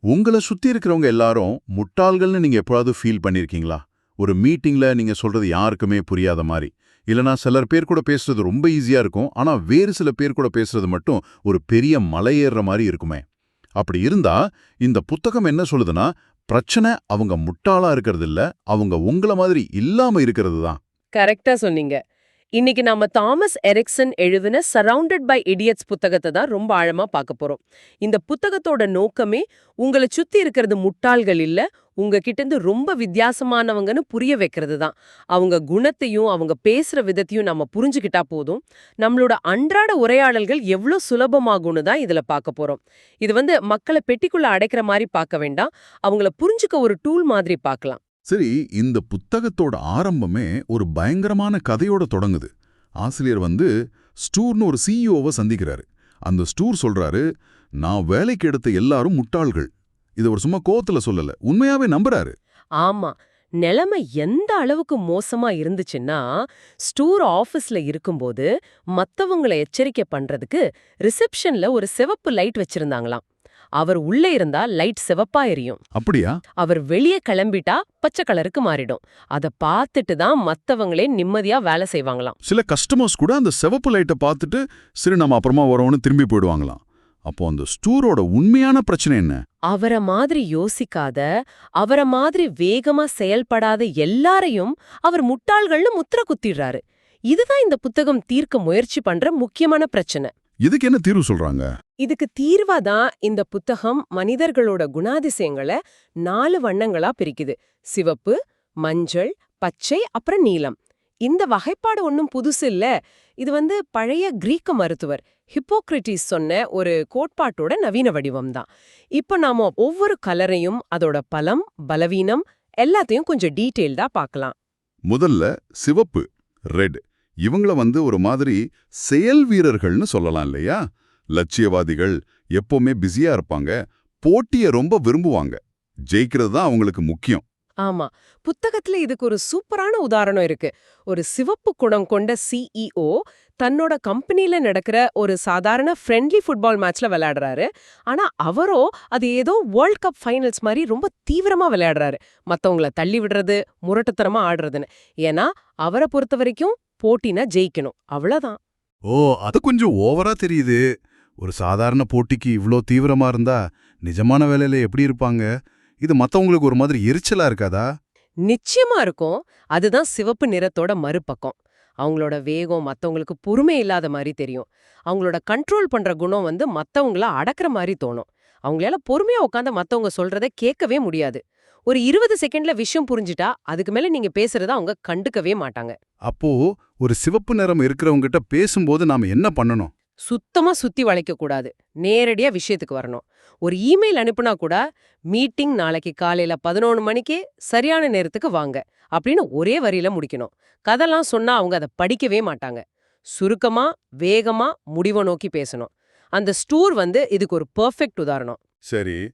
உங்களை சுத்தி இருக்கிறவங்க எல்லாரும் முட்டாள்கள்னு நீங்க எப்போதாவது ஃபீல் பண்ணிருக்கீங்களா? ஒரு மீட்டிங்ல நீங்க சொல்றது யாருக்குமே புரியாத மாதிரி. இல்லனா சிலர் பேர் கூட பேசுறது ரொம்ப ஈஸியா இருக்கும். ஆனா வேறு சில பேர் கூட பேசுறது மட்டும் ஒரு பெரிய மலையேற மாதிரி இருக்குமே. அப்படி இருந்தா இந்த புத்தகம் என்ன சொல்லுதுன்னா பிரச்சனை அவங்க முட்டாளா இருக்கிறது இல்ல அவங்க உங்கள மாதிரி இல்லாம இருக்கிறது தான். கரெக்டாக சொன்னீங்க. இன்னைக்கு நாம தாமஸ் எரிக்சன் எழுதின சரவுண்டட் பை இடியட்ஸ் புத்தகத்தை தான் ரொம்ப ஆழமா பார்க்க போறோம். இந்த புத்தகத்தோட நோக்கமே உங்களை சுத்தி இருக்கிறது முட்டாள்கள் இல்ல உங்ககிட்ட இருந்து ரொம்ப வித்தியாசமானவங்கன்னு புரிய வைக்கிறது தான். அவங்க குணத்தையும் அவங்க பேசுற விதத்தையும் நம்ம புரிஞ்சுக்கிட்டா போதும். நம்மளோட அன்றாட உரையாடல்கள் எவ்வளோ சுலபமாகும்னு தான் இதுல பார்க்க போறோம். இது வந்து மக்களை பெட்டிக்குள்ள அடைக்கிற மாதிரி பார்க்க வேண்டாம். அவங்கள புரிஞ்சுக்க ஒரு டூல் மாதிரி பார்க்கலாம். சரி இந்த புத்தகத்தோட ஆரம்பமே ஒரு பயங்கரமான கதையோட தொடங்குது. ஆசிரியர் வந்து ஸ்டூர்னு ஒரு சிஇஓவை சந்திக்கிறாரு. அந்த ஸ்டூர் சொல்றாரு நான் வேலைக்கு எடுத்த எல்லாரும் முட்டாள்கள். இதை ஒரு சும்மா கோவத்துல சொல்லல உண்மையாவே நம்புறாரு. ஆமா நிலைமை எந்த அளவுக்கு மோசமா இருந்துச்சுன்னா ஸ்டூர் ஆஃபீஸ்ல இருக்கும்போது மத்தவங்கள எச்சரிக்கை பண்றதுக்கு ரிசப்ஷன்ல ஒரு சிவப்பு லைட் வச்சிருந்தாங்களாம். அவர் உள்ளே இருந்தா லைட் சிவப்பா எரியும். அப்படியா? அவர் வெளியே கிளம்பிட்டா பச்சை கலருக்கு மாறிடும். அத பார்த்துட்டு தான் மத்தவங்களே நிம்மதியா வேலை செய்வாங்களாம். சில கஸ்டமர்ஸ் கூட அந்த சிவப்பு லைட்டை பார்த்துட்டு சரி நம்ம அப்புறமா வரோம்னு திரும்பி போயிடுவாங்களாம். அப்போ அந்த ஸ்டூரோட உண்மையான பிரச்சனை என்ன? அவரை மாதிரி யோசிக்காத அவரை மாதிரி வேகமா செயல்படாத எல்லாரையும் அவர் முட்டாள்கள்னு முத்திர குத்திடுறாரு. இதுதான் இந்த புத்தகம் தீர்க்க முயற்சி பண்ற முக்கியமான பிரச்சனை. இதுக்கு என்ன தீர்வு சொல்றாங்க? இதுக்கு தீர்வா தான் இந்த புத்தகம் மனிதர்களோட குணாதிசயங்களை நாலு வண்ணங்களா பிரிக்குது. சிவப்பு மஞ்சள் பச்சை அப்புறம் நீலம். இந்த வகைப்பாடு ஒன்றும் புதுசு இல்ல. இது வந்து பழைய கிரீக்க மருத்துவர் ஹிப்போக்ரிட்டிஸ் சொன்ன ஒரு கோட்பாட்டோட நவீன வடிவம் தான். இப்போ நாம ஒவ்வொரு கலரையும் அதோட பலம் பலவீனம் எல்லாத்தையும் கொஞ்சம் டீட்டெயில்டா பார்க்கலாம். முதல்ல சிவப்பு ரெட். இவங்கள வந்து ஒரு மாதிரி செயல் வீரர்கள்னு சொல்லலாம் இல்லையா? லட்சியவாதிகள் எப்பவுமே பிஸியா இருப்பாங்க. போட்டிய ரொம்ப விரும்புவாங்க. ஜெயிக்கிறது தான் அவங்களுக்கு முக்கியம். ஆமா. புத்தகத்துல இதுக்கு ஒரு சூப்பரான உதாரணம் இருக்கு. ஒரு சிவப்பு குணம் கொண்ட சிஇஓ தன்னோட கம்பெனில நடக்கிற ஒரு சாதாரண ஃப்ரெண்ட்லி ஃபுட்பால் மேட்ச்ல விளையாடுறாரு. ஆனா அவரோ அது ஏதோ வேர்ல்ட் கப் ஃபைனல்ஸ் மாதிரி ரொம்ப தீவிரமா விளையாடுறாரு. மத்தவங்கள தள்ளி விடுறது முரட்டுத்தனமா ஆடுறதுன்னு. ஏன்னா அவரை பொறுத்த வரைக்கும் போட்டினா ஜெயிக்கணும். அவ்வளவுதான். ஓ அது கொஞ்சம் ஓவரா தெரியுது. ஒரு சாதாரண போட்டிக்கு இவ்ளோ தீவிரமா இருந்தா நிஜமான வேலையில எப்படி இருப்பாங்க? இது மத்தவங்களுக்கு ஒரு மாதிரி எரிச்சலா இருக்காதா? நிச்சயமா இருக்கும். அதுதான் சிவப்பு நிறத்தோட மறுபக்கம். அவங்களோட வேகம் மத்தவங்களுக்கு பொறுமை இல்லாத மாதிரி தெரியும். அவங்களோட கண்ட்ரோல் பண்ற குணம் வந்து மத்தவங்கள அடக்குற மாதிரி தோணும். அவங்களால பொறுமையா உட்காந்து மத்தவங்க சொல்றதை கேட்கவே முடியாது. ஒரு இருபது செகண்ட்ல விஷயம் புரிஞ்சுட்டா அதுக்கு மேல நீங்க பேசுறத அவங்க கண்டுக்கவே மாட்டாங்க. அப்போ ஒரு சிவப்பு நிறம் இருக்கிறவங்கிட்ட பேசும்போது நாம என்ன பண்ணணும்? சுத்தமா சுத்தி வளைக்க கூடாது நேரடியா விஷயத்துக்கு வரணும். ஒரு இமெயில் அனுப்புனா கூட மீட்டிங் நாளைக்கு காலையில பதினொன்று மணிக்கு சரியான நேரத்துக்கு வாங்க அப்படின்னு ஒரே வரியில முடிக்கணும். கதெல்லாம் சொன்னா அவங்க அதை படிக்கவே மாட்டாங்க. சுருக்கமா வேகமா முடிவை நோக்கி பேசணும். அந்த ஸ்டூர் வந்து இதுக்கு ஒரு பெர்ஃபெக்ட் உதாரணம். சரி.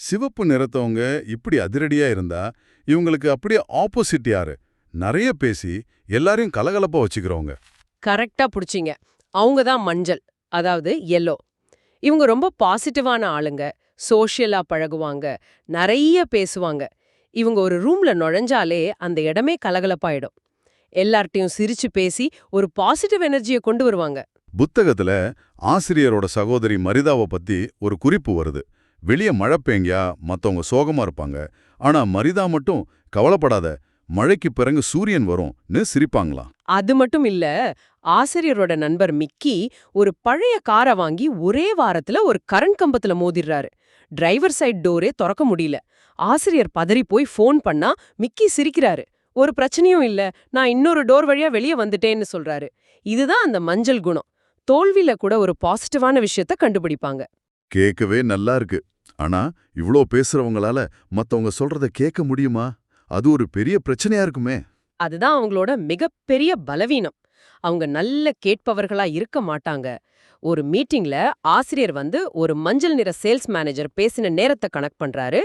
சிவப்பு நிறத்தவங்க இப்படி அதிரடியா இருந்தா இவங்களுக்கு அப்படியே ஆப்போசிட் யாரு? நிறைய பேசி எல்லாரையும் கலகலப்பா வச்சுக்கிறவங்க. கரெக்டா புடிச்சிங்க. அவங்க தான் மஞ்சள் அதாவது எல்லோ இவங்க ரொம்ப பாசிட்டிவான ஆளுங்க சோஷியலா பழகுவாங்க நிறைய பேசுவாங்க. இவங்க ஒரு ரூம்ல நுழைஞ்சாலே அந்த இடமே கலகலப்பாயிடும். எல்லார்ட்டையும் சிரிச்சு பேசி ஒரு பாசிட்டிவ் எனர்ஜியை கொண்டு வருவாங்க. புத்தகத்துல ஆசிரியரோட சகோதரி மரிதாவை பத்தி ஒரு குறிப்பு வருது. வெளிய மழை பேங்கியா மத்தவங்க சோகமா இருப்பாங்க. ஆனா மரிதா மட்டும் கவலைப்படாத மழைக்கு பிறகு சூரியன் வரும்னு சிரிப்பாங்களாம் அது மட்டும் இல்ல ஆசிரியரோட நண்பர் மிக்கி ஒரு பழைய காரை வாங்கி ஒரே வாரத்துல ஒரு கரண்ட் கம்பத்துல மோதிடுறாரு டிரைவர் சைட் டோரே திறக்க முடியல. ஆசிரியர் பதறி போய் ஃபோன் பண்ணா மிக்கி சிரிக்கிறாரு. ஒரு பிரச்சனையும் இல்ல நான் இன்னொரு டோர் வழியா வெளியே வந்துட்டேன்னு சொல்றாரு. இதுதான் அந்த மஞ்சள் குணம். தோல்வியில கூட ஒரு பாசிட்டிவான விஷயத்த கண்டுபிடிப்பாங்க. கேட்கவே நல்லா இருக்கு. ஆனா இவ்ளோ பேசுறவங்களால மத்தவங்க சொல்றத கேட்க முடியுமா? அது ஒரு பெரிய பிரச்சனையா இருக்குமே. அதுதான் அவங்களோட மிகப்பெரிய பலவீனம். அவங்க நல்ல கேட்பவர்களா இருக்க மாட்டாங்க. ஒரு மீட்டிங்ல ஆசிரியர் வந்து ஒரு மஞ்சள் நிற சேல்ஸ் மேனேஜர் பேசின நேரத்தை கனெக்ட் பண்றாரு.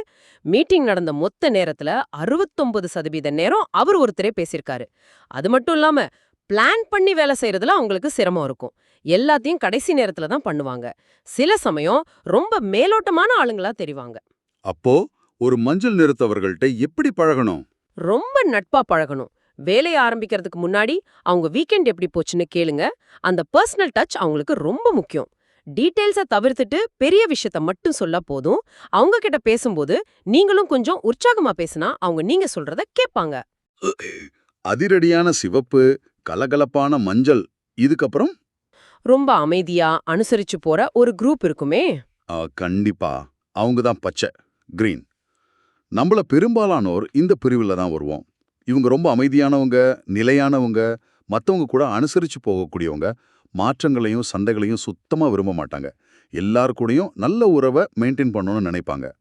மீட்டிங் நடந்த மொத்த நேரத்துல அறுபத்தொன்பது சதவீத நேரம் அவர் ஒருத்தரே பேசியிருக்காரு. அது மட்டும் இல்லாம பிளான் பண்ணி வேலை செய்யறதுல அவங்களுக்கு சிரமம் இருக்கும். எல்லாத்தையும் கடைசி நேரத்துல தான் பண்ணுவாங்க. சில சமயம் ரொம்ப மேலோட்டமான ஆளுங்களா தெரிவாங்க. அப்போ ஒரு மஞ்சள் நிறத்தவர்கள்ட்ட எப்படி பழகணும்? ரொம்ப நட்பா பழகணும். வேலைய ஆரம்பிக்கிறதுக்கு முன்னாடி அவங்க வீக்கெண்ட் எப்படி போச்சுன்னு கேளுங்க. அந்த பர்சனல் டச் அவங்களுக்கு ரொம்ப முக்கியம். டீடைல்ஸ தவிர்த்துட்டு பெரிய விஷயத்த மட்டும் சொல்ல போதும். அவங்க கிட்ட பேசும்போது நீங்களும் கொஞ்சம் உற்சாகமா பேசினா அவங்க நீங்க சொல்றத கேட்பாங்க. அதிரடியான சிவப்பு கலகலப்பான மஞ்சள் இதுக்கப்புறம் ரொம்ப அமைதியா அனுசரிச்சு போற ஒரு குரூப் இருக்குமே. ஆ, கண்டிப்பா. அவங்க தான் பச்சை கிரீன் நம்மள பெரும்பாலானோர் இந்த பிரிவில் தான் வருவோம். இவங்க ரொம்ப அமைதியானவங்க நிலையானவங்க மத்தவங்க கூட அனுசரிச்சு போகக்கூடியவங்க மாற்றங்களையும் சண்டைகளையும் சுத்தமா விரும்ப மாட்டாங்க. எல்லார் கூடயும் நல்ல உறவை மெயின்டைன் பண்ணணும்னு நினைப்பாங்க.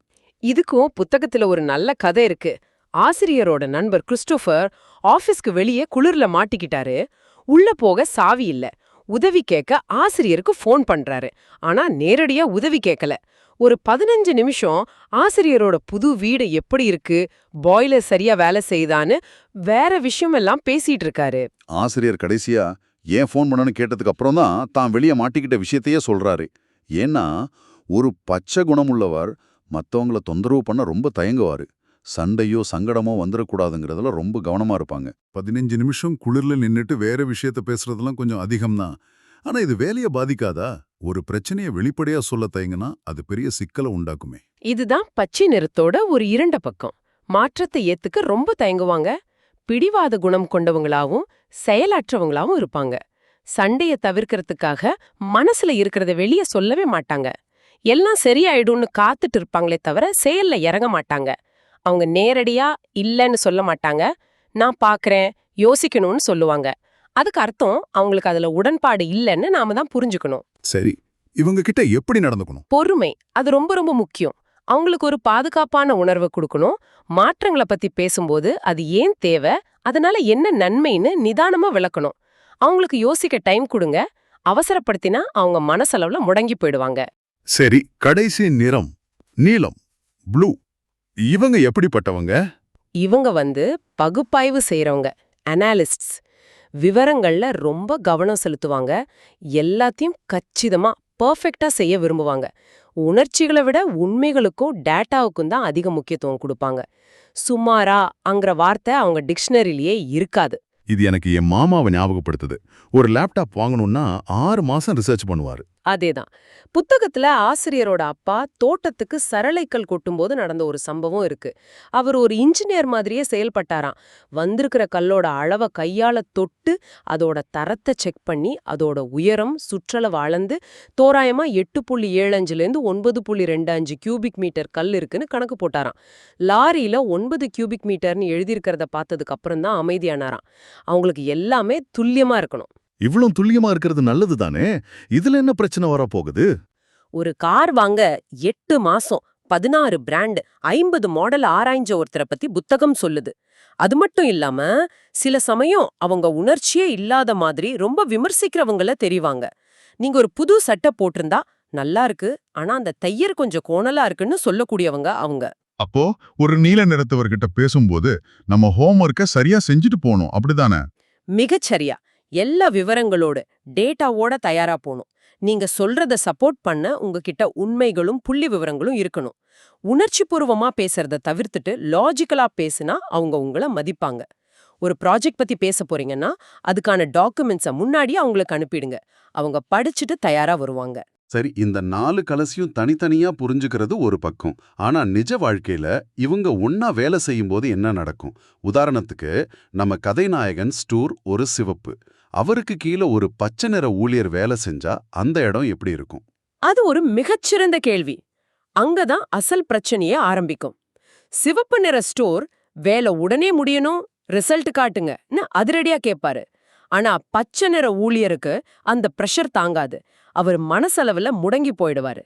இதுக்கும் புத்தகத்துல ஒரு நல்ல கதை இருக்கு. ஆசிரியரோட நண்பர் கிறிஸ்டோபர் ஆபீஸ்க்கு வெளியே குளிர்ல மாட்டிக்கிட்டாரு. உள்ள போக சாவி இல்ல. உதவி கேட்க ஆசிரியருக்கு ஃபோன் பண்றாரு. ஆனா நேரடியா உதவி கேட்கல ஒரு பதினஞ்சு நிமிஷம் ஆசிரியரோட புது வீடு எப்படி இருக்கு பாய்லர் சரியா வேலை செய்தான்னு வேற விஷயமெல்லாம் பேசிட்டு இருக்காரு ஆசிரியர் கடைசியா ஏன் ஃபோன் பண்ணனு கேட்டதுக்கு அப்புறம் தான் தான் வெளியே மாட்டிக்கிட்ட விஷயத்தையே சொல்றாரு. ஏன்னா ஒரு பச்சை குணமுள்ளவர் மத்தவங்கள தொந்தரவு பண்ண ரொம்ப தயங்குவாரு. சண்டையோ சங்கடமோ வந்துடக்கூடாதுங்கிறதுல ரொம்ப கவனமா இருப்பாங்க. பதினஞ்சு நிமிஷம் குளிர்ல நின்னுட்டு வேற விஷயத்த பேசுறதெல்லாம் கொஞ்சம் அதிகம்தான். ஆனா இது வேலைய பாதிக்காதா? ஒரு பிரச்சனைய வெளிப்படையா சொல்ல தயங்குனா அது பெரிய சிக்கலை உண்டாக்குமே. இதுதான் பச்சை நிறத்தோட ஒரு இரண்ட பக்கம். மாற்றத்தை ஏத்துக்க ரொம்ப தயங்குவாங்க. பிடிவாத குணம் கொண்டவங்களாவும் செயலற்றவங்களாவும் இருப்பாங்க. சண்டைய தவிர்க்கறதுக்காக மனசுல இருக்கிறத வெளிய சொல்லவே மாட்டாங்க. எல்லாம் சரியாயிடும்னு காத்துட்டு இருப்பாங்களே தவிர செயல்ல இறங்க மாட்டாங்க. அவங்க நேரடியா இல்லைன்னு சொல்ல மாட்டாங்க. நான் பாக்குறேன் யோசிக்கணும்னு சொல்லுவாங்க. அதுக்கு அர்த்தம் அவங்களுக்கு அதுல உடன்பாடு இல்லைன்னு நாம தான் புரிஞ்சுக்கணும். சரி இவங்க கிட்ட எப்படி நடந்துக்கணும்? பொறுமை அது ரொம்ப ரொம்ப முக்கியம். அவங்களுக்கு ஒரு பாதுகாப்பான உணர்வை கொடுக்கணும். மாற்றங்களை பத்தி பேசும்போது அது ஏன் தேவை? அதனால என்ன நன்மைன்னு நிதானமா விளக்கணும். அவங்களுக்கு யோசிக்க டைம் கொடுங்க. அவசரப்படுத்தினா அவங்க மனசளவுல முடங்கி போயிடுவாங்க. சரி கடைசி நிறம் நீலம் ப்ளூ. இவங்க எப்படிப்பட்டவங்க? இவங்க வந்து பகுப்பாய்வு செய்றவங்க அனாலிஸ்ட்ஸ் விவரங்கள்ல ரொம்ப கவனம் செலுத்துவாங்க. எல்லாத்தையும் கச்சிதமா பர்ஃபெக்ட்டா செய்ய விரும்புவாங்க. உணர்ச்சிகளை விட உண்மைகளுக்கும் டேட்டாவுக்கும் தான் அதிக முக்கியத்துவம் கொடுப்பாங்க. சுமாரா அங்கிற வார்த்தை அவங்க டிக்ஷனரிலேயே இருக்காது. இது எனக்கு என் மாமாவை ஞாபகப்படுத்துது. ஒரு லேப்டாப் வாங்கணும்னா ஆறு மாசம் ரிசர்ச் பண்ணுவாரு. அதேதான். புத்தகத்துல ஆசிரியரோட அப்பா தோட்டத்துக்கு சரளைக்கல் கொட்டும்போது நடந்த ஒரு சம்பவம் இருக்கு. அவர் ஒரு இன்ஜினியர் மாதிரியே செயல்பட்டாராம். வந்திருக்கிற கல்லோட அளவை கையால தொட்டு அதோட தரத்தை செக் பண்ணி அதோட உயரம் சுற்றளவு அளந்து தோராயமா எட்டு புள்ளி ஏழு அஞ்சுலேருந்து ஒன்பது புள்ளி ரெண்டு அஞ்சு கியூபிக் மீட்டர் கல் இருக்குன்னு கணக்கு போட்டாராம். லாரியில ஒன்பது கியூபிக் மீட்டர்னு எழுதியிருக்கிறத பார்த்ததுக்கு அப்புறம் தான் அமைதியானாராம். அவங்களுக்கு எல்லாமே துல்லியமா இருக்கணும். இவ்வளவு துல்லியமா இருக்கிறது நல்லது தானே? இதுல என்ன பிரச்சனை வரப்போகுது ஒரு கார் வாங்க எட்டு மாசம் பதினாறு பிராண்ட் ஐம்பது மாடல் ஆராய்ஞ்ச ஒருத்தரை பத்தி புத்தகம் சொல்லுது. அது மட்டும் இல்லாம சில சமயம் அவங்க உணர்ச்சியே இல்லாத மாதிரி ரொம்ப விமர்சிக்கிறவங்கள தெரிவாங்க. நீங்க ஒரு புது சட்டை போட்டிருந்தா நல்லா இருக்கு ஆனா அந்த தையர் கொஞ்சம் கோணலா இருக்குன்னு சொல்லக்கூடியவங்க அவங்க. அப்போ ஒரு நீல நிறத்தவர்கிட்ட பேசும்போது நம்ம ஹோம்ஒர்க்கை சரியா செஞ்சுட்டு போகணும் அப்படிதானே? மிகச்சரியா. எல்லா விவரங்களோட டேட்டாவோட தயாரா போகணும் நீங்க சொல்றத சப்போர்ட் பண்ண உங்ககிட்ட உண்மைகளும் புள்ளி விவரங்களும் இருக்கணும். உணர்ச்சிபூர்வமா பேசுறத தவிர்த்துட்டு லாஜிக்கலா பேசுனா அவங்க உங்கள மதிப்பாங்க. ஒரு ப்ராஜெக்ட் பத்தி பேச போறீங்கன்னா அதுக்கான டாக்குமெண்ட்ஸை முன்னாடியே அவங்களுக்கு அனுப்பிடுங்க. அவங்க படிச்சுட்டு தயாரா வருவாங்க. சரி இந்த நாலு கலசையும் தனித்தனியா புரிஞ்சுக்கிறது ஒரு பக்கம். ஆனா நிஜ வாழ்க்கையில இவங்க ஒன்னா வேலை செய்யும் போது என்ன நடக்கும்? உதாரணத்துக்கு நம்ம கதைநாயகன் ஸ்டூர் ஒரு சிவப்பு. அவருக்கு கீழே ஒரு பச்சை நிற ஊழியர் வேலை செஞ்சா அந்த இடம் எப்படி இருக்கும்? அது ஒரு மிகச்சிறந்த கேள்வி. அங்கதான் அசல் பிரச்சனையே ஆரம்பிக்கும். சிவப்பு நிற ஸ்டோர் வேலை உடனே முடியணும் ரிசல்ட் காட்டுங்கன்னு அதிரடியா கேட்பாரு ஆனா பச்சை நிற ஊழியருக்கு அந்த பிரஷர் தாங்காது. அவர் மனசளவுல முடங்கி போயிடுவாரு.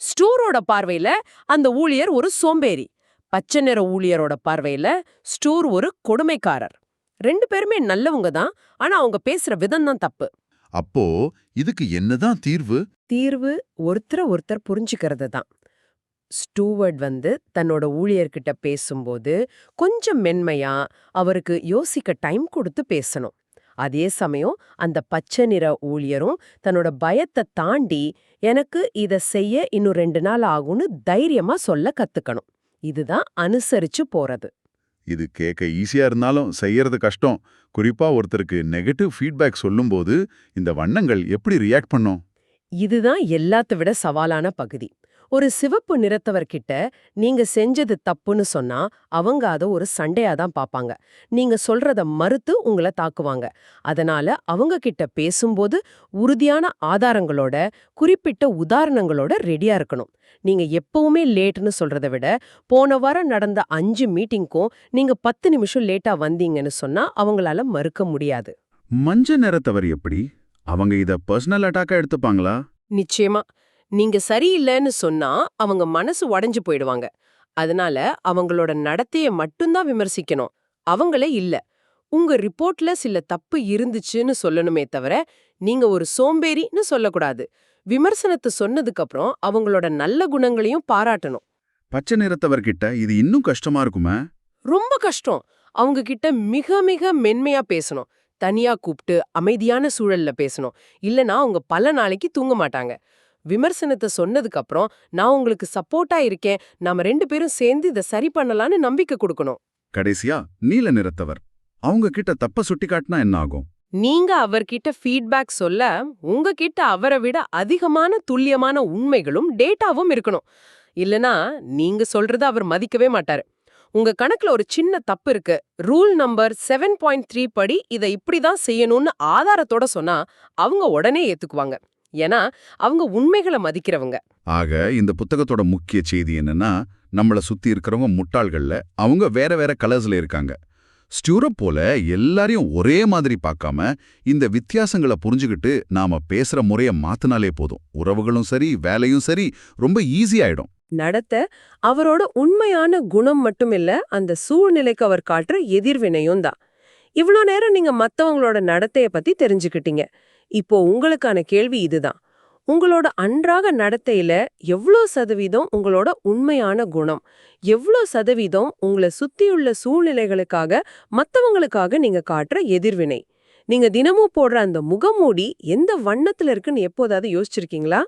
ஸ்டோரோட பார்வையில அந்த ஊழியர் ஒரு சோம்பேறி. பச்சை நிற ஊழியரோட பார்வையில ஸ்டோர் ஒரு கொடுமைக்காரர். ரெண்டு பேருமே நல்லவங்க தான் ஆனா அவங்க பேசுற விதம் தான் தப்பு. அப்போ இதுக்கு என்னதான் தீர்வு? தீர்வு ஒருத்தரை ஒருத்தர் புரிஞ்சுக்கிறது தான். ஸ்டூவர்ட் வந்து தன்னோட ஊழியர்கிட்ட பேசும்போது கொஞ்சம் மென்மையா அவருக்கு யோசிக்க டைம் கொடுத்து பேசணும். அதே சமயம் அந்த பச்சை நிற ஊழியரும் தன்னோட பயத்தை தாண்டி எனக்கு இத செய்ய இன்னும் ரெண்டு நாள் ஆகும்னு தைரியமா சொல்ல கத்துக்கணும். இதுதான் அனுசரிச்சு போறது. இது கேட்க ஈஸியா இருந்தாலும் செய்யறது கஷ்டம். குறிப்பா ஒருத்தருக்கு நெகட்டிவ் ஃபீட்பேக் சொல்லும்போது இந்த வண்ணங்கள் எப்படி ரியாக்ட் பண்ணும்? இதுதான் எல்லாத்த விட சவாலான பகுதி. ஒரு சிவப்பு நிறத்தவர்கிட்ட நீங்க செஞ்சது தப்புன்னு சொன்னா அவங்க அத ஒரு சண்டையா தான் பாப்பாங்க. நீங்க சொல்றத மறுத்து உங்களை தாக்குவாங்க. அதனால அவங்க கிட்ட பேசும்போது உறுதியான ஆதாரங்களோட குறிப்பிட்ட உதாரணங்களோட ரெடியா இருக்கணும். நீங்க எப்பவுமே லேட்னு சொல்றதை விட போன வாரம் நடந்த அஞ்சு மீட்டிங்க்கும் நீங்க பத்து நிமிஷம் லேட்டா வந்தீங்கன்னு சொன்னா அவங்களால மறுக்க முடியாது. மஞ்ச நிறத்தவர் எப்படி? அவங்க இத பர்சனல் அட்டாக்கா எடுத்துப்பாங்களா? நிச்சயமா. நீங்க சரியில்லைன்னு சொன்னா அவங்க மனசு உடைஞ்சு போயிடுவாங்க. அதனால அவங்களோட நடத்தைய மட்டும்தான் விமர்சிக்கணும். அவங்களே இல்ல. உங்க ரிப்போர்ட்ல சில தப்பு இருந்துச்சுன்னு சொல்லணுமே தவிர நீங்க ஒரு சோம்பேறின்னு சொல்லக்கூடாது. விமர்சனத்தை சொன்னதுக்கு அப்புறம் அவங்களோட நல்ல குணங்களையும் பாராட்டணும். பச்சை நிறத்தவர்கிட்ட இது இன்னும் கஷ்டமா இருக்குமே? ரொம்ப கஷ்டம். அவங்க கிட்ட மிக மிக மென்மையா பேசணும். தனியா கூப்பிட்டு அமைதியான சூழல்ல பேசணும். இல்லனா அவங்க பல நாளைக்கு தூங்க மாட்டாங்க. விமர்சனத்தை சொன்னதுக்கு அப்புறம் நான் உங்களுக்கு சப்போர்ட்டா இருக்கேன். நாம ரெண்டு பேரும் சேர்ந்து இதை சரி பண்ணலாம்னு நம்பிக்கை கொடுக்கணும். கடைசியா நீல நிறத்தவர். அவங்க கிட்ட தப்ப சுட்டி காட்டினா என்ன ஆகும்? நீங்க அவர்கிட்ட ஃபீட்பேக் சொல்ல உங்ககிட்ட அவரை விட அதிகமான துல்லியமான உண்மைகளும் டேட்டாவும் இருக்கணும். இல்லனா நீங்க சொல்றத அவர் மதிக்கவே மாட்டாரு. உங்க கணக்குல ஒரு சின்ன தப்பு இருக்கு. Rule number seven point three படி இதை இப்படிதான் செய்யணும்னு ஆதாரத்தோட சொன்னா அவங்க உடனே ஏத்துக்குவாங்க. ஏன்னா அவங்க உண்மைகளை மதிக்கிறவங்க. ஆக இந்த புத்தகத்தோட முக்கிய செய்தி என்னன்னா நம்மள சுத்தி இருக்கிறவங்க முட்டாள்கள்ல அவங்க வேற வேற கலர்ஸ்ல இருக்காங்க. ஸ்டூரப் போல எல்லாரையும் ஒரே மாதிரி பார்க்காம இந்த வித்தியாசங்களை புரிஞ்சுக்கிட்டு நாம பேசுற முறைய மாத்தினாலே போதும். உறவுகளும் சரி வேலையும் சரி ரொம்ப ஈஸி ஆயிடும். நடத்த அவரோட உண்மையான குணம் மட்டும் இல்ல அந்த சூழ்நிலைக்கு அவர் காட்டுற எதிர்வினையும் தான். இவ்ளோ நேரம் நீங்க மத்தவங்களோட நடத்தைய பத்தி தெரிஞ்சுக்கிட்டீங்க. இப்போ உங்களுக்கான கேள்வி இதுதான். உங்களோட அன்றாக நடத்தையில எவ்ளோ சதவீதம் உங்களோட உண்மையான குணம்? எவ்ளோ சதவீதம் உங்களை சுத்தியுள்ள சூழ்நிலைகளுக்காக மத்தவங்களுக்காக நீங்க காட்டுற எதிர்வினை? நீங்க தினமும் போடுற அந்த முகமூடி எந்த வண்ணத்துல இருக்குன்னு எப்போதாவது யோசிச்சிருக்கீங்களா?